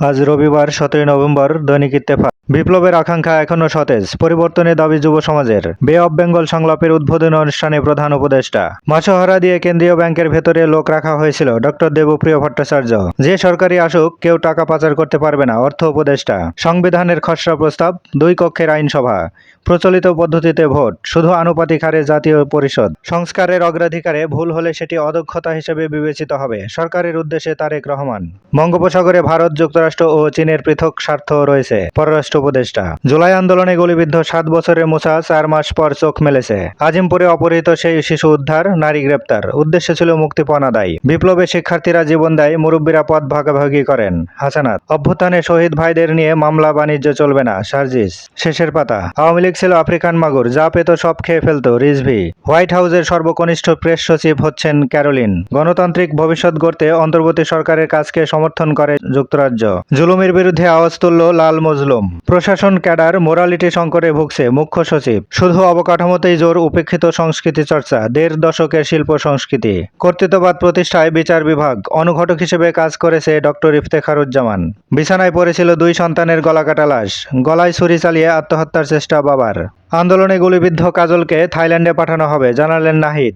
আজ রবিবার, সতেরোই নভেম্বর, দৈনিক ইত্তেফাক। বিপ্লবের আকাঙ্ক্ষা এখনও সতেজ, পরিবর্তনের দাবি যুব সমাজের। বে অব বেঙ্গল সংলাপের উদ্বোধনী অনুষ্ঠানে প্রধান উপদেষ্টা। মাছহারা দিয়ে কেন্দ্রীয় ব্যাংকের ভেতরে লোক রাখা হয়েছিল, ডক্টর দেবপ্রিয় ভট্টাচার্য। যে সরকারি আসুক, কেউ টাকা পাচার করতে পারবে না, অর্থ উপদেষ্টা। সংবিধানের খসড়া প্রস্তাব, দুই কক্ষের আইনসভা। প্রচলিত পদ্ধতিতে ভোট, শুধু আনুপাতিক হারে জাতীয় পরিষদ। সংস্কারের অগ্রাধিকারে ভুল হলে সেটি অদক্ষতা হিসেবে বিবেচিত হবে, সরকারের উদ্দেশ্যে তারেক রহমান। বঙ্গোপসাগরে ভারত যুক্তরাষ্ট্র ও চীনের পৃথক স্বার্থ রয়েছে, পররাষ্ট্র উপদেষ্টা। জুলাই আন্দোলনে গুলিবিদ্ধ সাত বছরের মুসা চার মাস পর চোখ মেলেছে। আজিমপুরে অপহৃত সেই শিশু উদ্ধার, নারী গ্রেপ্তার। উদ্দেশ্য ছিল মুক্তিপণ আদায়। বিপ্লবে শিক্ষার্থীরা জীবন দেয়, মুরব্বীরা পদ ভাগাভাগি করেন। হাসানাত, অভ্যুত্থানে শহীদ ভাইদের নিয়ে মামলা বাণিজ্য চলবে না, সার্জিস। শেষের পাতা, আওয়ামী লীগ ছিল আফ্রিকান মাগুর, যা পেত সব খেয়ে ফেলতো, রিজভি। হোয়াইট হাউসের সর্বকনিষ্ঠ প্রেস সচিব হচ্ছেন ক্যারোলিন। গণতান্ত্রিক ভবিষ্যৎ গড়তে অন্তর্বর্তী সরকারের কাজকে সমর্থন করে যুক্তরাজ্য। জুলুমের বিরুদ্ধে আওয়াজ তুলল লাল মজলুম। প্রশাসন ক্যাডার মোরালিটি সংকটে ভুগছে মুখ্য সচিব। শুধু অবকাঠামোতেই জোর উপেক্ষিত সংস্কৃতি চর্চা, দেড় দশকের শিল্প সংস্কৃতি। কর্তৃত্ববাদ প্রতিষ্ঠায় বিচার বিভাগ, অনুঘটক হিসেবে কাজ করেছে ডক্টর ইফতেখারুজ্জামান। বিছানায় পড়েছিল দুই সন্তানের গলাকাটা লাশ। গলায় ছুরি চালিয়ে আত্মহত্যার চেষ্টা বাবার। আন্দোলনে গুলিবিদ্ধ কাজলকে থাইল্যান্ডে পাঠানো হবে, জানালেন নাহিদ।